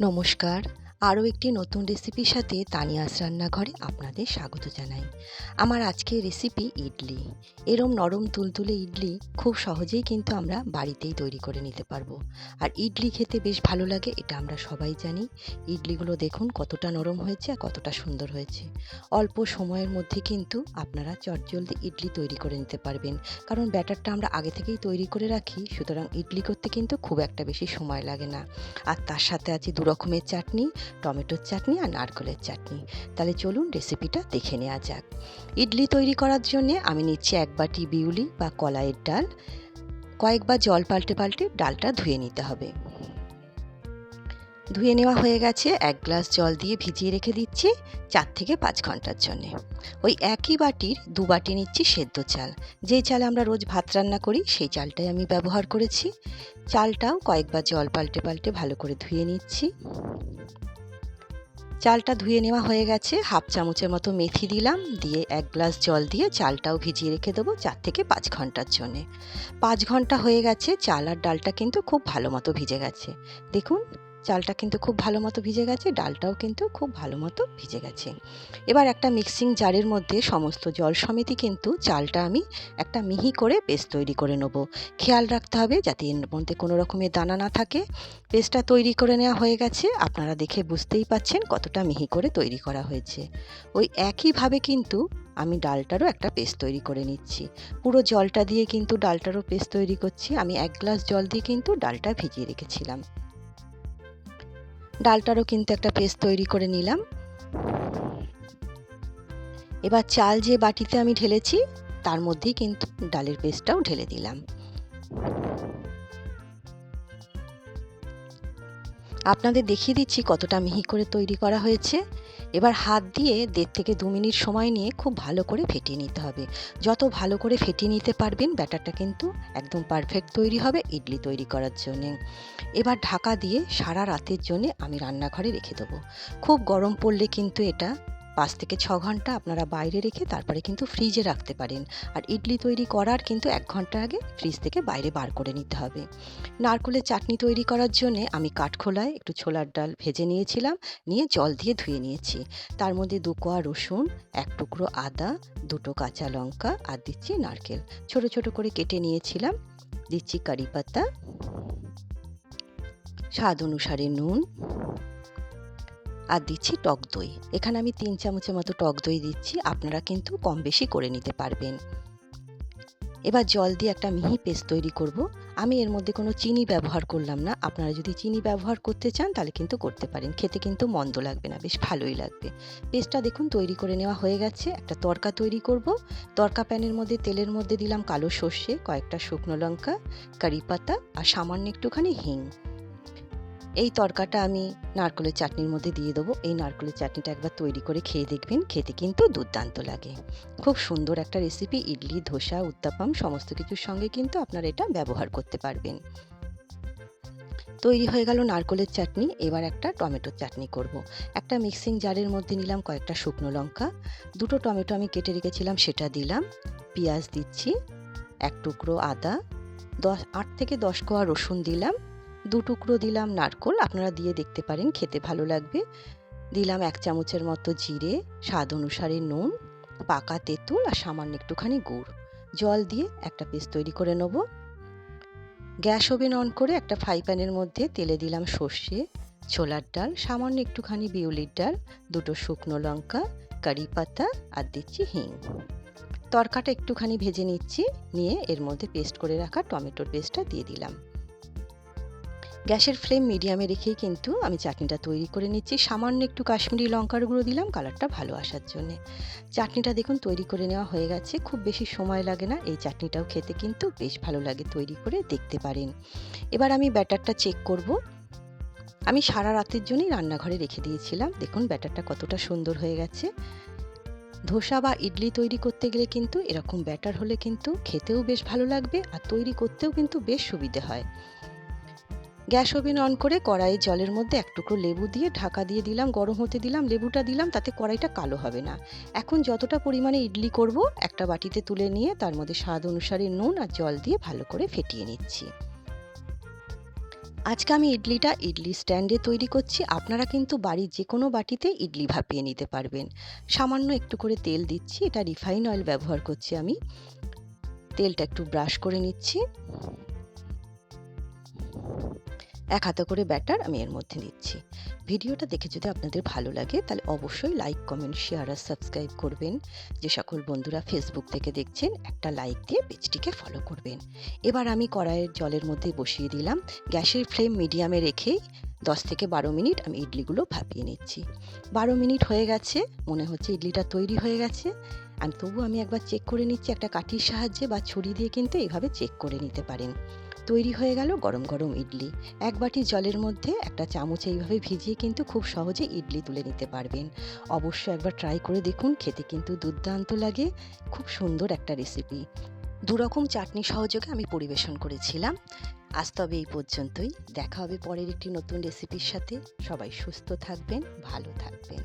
নমস্কার আরও একটি নতুন রেসিপির সাথে তানিয়াস রান্নাঘরে আপনাদের স্বাগত জানাই। আমার আজকের রেসিপি ইডলি। এরম নরম তুলতুলে ইডলি খুব সহজেই কিন্তু আমরা বাড়িতেই তৈরি করে নিতে পারব। আর ইডলি খেতে বেশ ভালো লাগে, এটা আমরা সবাই জানি। ইডলিগুলো দেখুন কতটা নরম হয়েছে আর কতটা সুন্দর হয়েছে। অল্প সময়ের মধ্যে কিন্তু আপনারা চটজলদি ইডলি তৈরি করে নিতে পারবেন। কারণ ব্যাটারটা আমরা আগে থেকেই তৈরি করে রাখি, সুতরাং ইডলি করতে কিন্তু খুব একটা বেশি সময় লাগে না। আর তার সাথে আছে দু রকমের চাটনি টমেটোর চাটনি আর নারকেলের চাটনি। তাহলে চলুন রেসিপিটা দেখে নেওয়া যাক। ইডলি তৈরি করার জন্য আমি নিচ্ছি এক বাটি বিউলি বা কলাইয়ের ডাল। কয়েকবার জল পাল্টে পাল্টে ডালটা ধুয়ে নিতে হবে। ধুয়ে নেওয়া হয়ে গেছে, এক গ্লাস জল দিয়ে ভিজিয়ে রেখে দিচ্ছি চার থেকে পাঁচ ঘণ্টার জন্যে। ওই একই বাটির দু বাটি নিচ্ছি সেদ্ধ চাল। যেই চালে আমরা রোজ ভাত রান্না করি, সেই চালটাই আমি ব্যবহার করেছি। চালটাও কয়েকবার জল পাল্টে পাল্টে ভালো করে ধুয়ে নিচ্ছি। চালটা ধুয়ে নেওয়া হয়ে গেছে। হাফ চামচের মতো মেথি দিলাম, দিয়ে এক গ্লাস জল দিয়ে চালটাও ভিজিয়ে রেখে দেবো চার থেকে পাঁচ ঘণ্টার জন্যে। পাঁচ ঘণ্টা হয়ে গেছে, চাল আর ডালটা কিন্তু খুব ভালো মতো ভিজে গেছে। দেখুন চালটা কিন্তু খুব ভালো মতো ভিজে গেছে, ডালটাও কিন্তু খুব ভালো মতো ভিজে গেছে। এবার একটা মিক্সিং জারের মধ্যে সমস্ত জল সমেতি কিন্তু চালটা আমি একটা মিহি করে পেস্ট তৈরি করে নেব। খেয়াল রাখতে হবে যাতে এর মধ্যে কোনো রকমের দানা না থাকে। পেস্টটা তৈরি করে নেওয়া হয়ে গেছে, আপনারা দেখে বুঝতেই পাচ্ছেন কতটা মিহি করে তৈরি করা হয়েছে। ওই একইভাবে কিন্তু আমি ডালটারও একটা পেস্ট তৈরি করে নিচ্ছি। পুরো জলটা দিয়ে কিন্তু ডালটারও পেস্ট তৈরি করছি। আমি এক গ্লাস জল দিয়ে কিন্তু ডালটা ভিজিয়ে রেখেছিলাম। ডালটারও কিন্তু একটা পেস্ট তৈরি করে নিলাম। এবার চাল যে বাটিতে আমি ঢেলেছি, তার মধ্যেই কিন্তু ডালের পেস্টটাও ঢেলে দিলাম। আপনাদের দেখিয়ে দিচ্ছি কতটা মিহি করে তৈরি করা হয়েছে। এবার হাত দিয়ে দেড় থেকে দু মিনিট সময় নিয়ে খুব ভালো করে ফেটিয়ে নিতে হবে। যত ভালো করে ফেটিয়ে নিতে পারবেন, ব্যাটারটা কিন্তু একদম পারফেক্ট তৈরি হবে ইডলি তৈরি করার জন্যে। এবার ঢাকা দিয়ে সারা রাতের জন্যে আমি রান্নাঘরে রেখে দেবো। খুব গরম পড়লে কিন্তু এটা পাঁচ থেকে ছ ঘণ্টা আপনারা বাইরে রেখে তারপরে কিন্তু ফ্রিজে রাখতে পারেন। আর ইডলি তৈরি করার কিন্তু এক ঘণ্টা আগে ফ্রিজ থেকে বাইরে বার করে নিতে হবে। নারকলের চাটনি তৈরি করার জন্যে আমি কাঠখোলায় একটু ছোলার ডাল ভেজে নিয়েছিলাম, নিয়ে জল দিয়ে ধুয়ে নিয়েছি। তার মধ্যে দু কোয়া রসুন, এক টুকরো আদা, দুটো কাঁচা লঙ্কা আর দিচ্ছি নারকেল। ছোট ছোট করে কেটে নিয়েছিলাম, দিচ্ছি কারি পাতা, স্বাদ অনুসারে নুন আর দিচ্ছি টক দই। এখানে আমি তিন চামচের মতো টক দই দিচ্ছি, আপনারা কিন্তু কম বেশি করে নিতে পারবেন। এবার জল দিয়ে একটা মিহি পেস্ট তৈরি করব। আমি এর মধ্যে কোনো চিনি ব্যবহার করলাম না। আপনারা যদি চিনি ব্যবহার করতে চান, তাহলে কিন্তু করতে পারেন। খেতে কিন্তু মন্দ লাগবে না, বেশ ভালোই লাগবে। পেস্টটা দেখুন, তৈরি করে নেওয়া হয়ে গেছে। একটা তরকা তৈরি করব। তরকা প্যানের মধ্যে, তেলের মধ্যে দিলাম কালো সর্ষে, কয়েকটা শুকনো লঙ্কা, কারি পাতা আর সামান্য একটুখানি হিং। এই তরকাটা আমি নারকলের চাটনির মধ্যে দিয়ে দেবো। এই নারকলের চাটনিটা একবার তৈরি করে খেয়ে দেখবেন, খেতে কিন্তু দুর্দান্ত লাগে। খুব সুন্দর একটা রেসিপি ইডলি, ধোসা, উত্তাপাম, সমস্ত কিছুর সঙ্গে কিন্তু আপনারা এটা ব্যবহার করতে পারবেন। তৈরি হয়ে গেল নারকলের চাটনি, এবার একটা টমেটোর চাটনি করব। একটা মিক্সিং জারের মধ্যে নিলাম কয়েকটা শুকনো লঙ্কা, দুটো টমেটো আমি কেটে রেখেছিলাম, সেটা দিলাম, পেঁয়াজ দিচ্ছি, এক টুকরো আদা, দশ, আট থেকে দশ কোয়া রসুন দিলাম দু টুকরো দিলাম নারকোল, আপনারা দিয়ে দেখতে পারেন, খেতে ভালো লাগবে। দিলাম এক চামচের মতো জিরে, স্বাদ অনুসারে নুন, পাকা তেঁতুল আর সামান্য একটুখানি গুড়। জল দিয়ে একটা পেস্ট তৈরি করে নেব। গ্যাস ওভেন অন করে একটা ফ্রাই প্যানের মধ্যে তেলে দিলাম সর্ষে, ছোলার ডাল, সামান্য একটুখানি বিউলির ডাল, দুটো শুকনো লঙ্কা, কারি পাতা আর দিচ্ছি হিং। তরকাটা একটুখানি ভেজে নিচ্ছি, নিয়ে এর মধ্যে পেস্ট করে রাখা টমেটোর পেস্টটা দিয়ে দিলাম। গ্যাসের ফ্লেম মিডিয়ামে রেখেই কিন্তু আমি চাটনিটা তৈরি করে নিচ্ছি। সামান্য একটু কাশ্মীরি লঙ্কার গুঁড়ো দিলাম, কালারটা ভালো আসার জন্যে। চাটনিটা দেখুন, তৈরি করে নেওয়া হয়ে গেছে। খুব বেশি সময় লাগে না, এই চাটনিটাও খেতে কিন্তু বেশ ভালো লাগে তৈরি করে দেখতে পারেন। এবার আমি ব্যাটারটা চেক করব। আমি সারা রাতের জন্যই রান্নাঘরে রেখে দিয়েছিলাম। দেখুন, ব্যাটারটা কতটা সুন্দর হয়ে গেছে। ধোসা বা ইডলি তৈরি করতে গেলে কিন্তু এরকম ব্যাটার হলে কিন্তু খেতেও বেশ ভালো লাগবে আর তৈরি করতেও কিন্তু বেশ সুবিধে হয়। গ্যাস ওভেন অন করে কড়াইয়ে জলের মধ্যে এক টুকরো লেবু দিয়ে ঢাকা দিয়ে দিলাম, গরম হতে দিলাম, লেবুটা দিলাম, তাতে কড়াইটা কালো হবে না। এখন যতটা পরিমাণে ইডলি করব, একটা বাটিতে তুলে নিয়ে তার মধ্যে স্বাদ অনুসারে নুন আর জল দিয়ে ভালো করে ফেটিয়ে নিচ্ছি। আজকে আমি ইডলিটা ইডলি স্ট্যান্ডে তৈরি করছি। আপনারা কিন্তু বাড়ির যে কোনো বাটিতে ইডলি ভাপিয়ে নিতে পারবেন। সামান্য একটু করে তেল দিচ্ছি, এটা রিফাইন অয়েল ব্যবহার করছি আমি। তেলটা একটু ব্রাশ করে নিচ্ছি। এক হাতে করে ব্যাটার আমি এর মধ্যে নিচ্ছি। ভিডিওটা দেখে যদি আপনাদের ভালো লাগে, তাহলে অবশ্যই লাইক কমেন্ট শেয়ার আর সাবস্ক্রাইব করবেন। যে সকল বন্ধুরা ফেসবুক থেকে দেখছেন, একটা লাইক দিয়ে পেজটিকে ফলো করবেন। এবার আমি কড়াইয়ের জলের মধ্যে বসিয়ে দিলাম। গ্যাসের ফ্লেম মিডিয়ামে রেখেই দশ থেকে বারো মিনিট আমি ইডলিগুলো ভাপিয়ে নিচ্ছি। বারো মিনিট হয়ে গেছে, মনে হচ্ছে ইডলিটা তৈরি হয়ে গেছে। আর তবু আমি একবার চেক করে নিচ্ছি, একটা কাঠির সাহায্যে বা ছুরি দিয়ে কিন্তু এইভাবে চেক করে নিতে পারেন। তৈরি হয়ে গেল গরম গরম ইডলি। এক বাটি জলের মধ্যে একটা চামচ এইভাবে ভিজিয়ে কিন্তু খুব সহজে ইডলি তুলে নিতে পারবেন। অবশ্যই একবার ট্রাই করে দেখুন, খেতে কিন্তু দুর্দান্ত লাগে। খুব সুন্দর একটা রেসিপি দুরকম চাটনি সহযোগে আমি পরিবেশন করেছিলাম। আজ তবে এই পর্যন্তই। দেখা হবে পরের একটি নতুন রেসিপির সাথে। সবাই সুস্থ থাকবেন, ভালো থাকবেন।